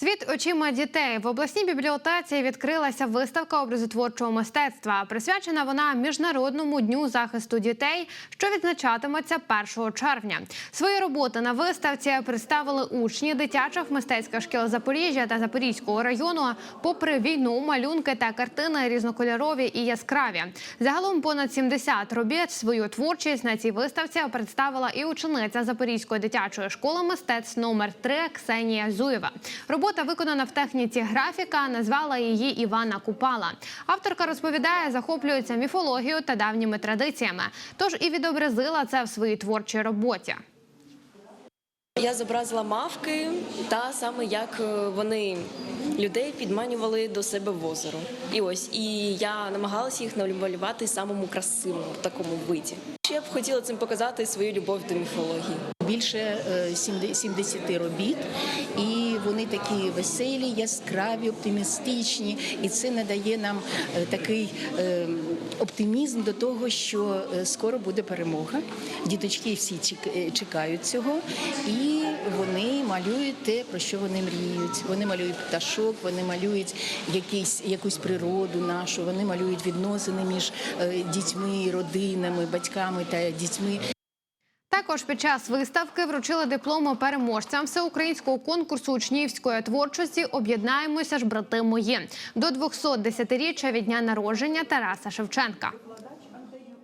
Світ очима дітей в обласній бібліотеці відкрилася виставка образотворчого мистецтва. Присвячена вона міжнародному дню захисту дітей, що відзначатиметься 1 червня. Свої роботи на виставці представили учні дитячих мистецьких шкіл Запоріжжя та Запорізького району. Попри війну, малюнки та картини різнокольорові і яскраві. Загалом понад 70 робіт свою творчість на цій виставці представила і учениця Запорізької дитячої школи мистецтв номер 3 Ксенія Зуєва. Робота виконана в техніці графіка. Назвала її Івана Купала. Авторка розповідає, захоплюється міфологією та давніми традиціями. Тож і відобразила це в своїй творчій роботі. Я зобразила мавки та саме як е, вони людей підманювали до себе в озеро. І ось і я намагалася їх намалювати самому красивому в такому виді. Я б хотіла цим показати свою любов до міфології. Більше е, 70 робіт, і вони такі веселі, яскраві, оптимістичні. І це надає нам е, такий е, оптимізм до того, що е, скоро буде перемога. Діточки всі чек- е, чекають цього, і вони малюють те, про що вони мріють. Вони малюють пташок, вони малюють якийсь, якусь природу нашу, вони малюють відносини між е, дітьми, родинами, батьками та дітьми. Також під час виставки вручили дипломи переможцям всеукраїнського конкурсу учнівської творчості Об'єднаємося ж, брати мої до 210-річчя від дня народження Тараса Шевченка.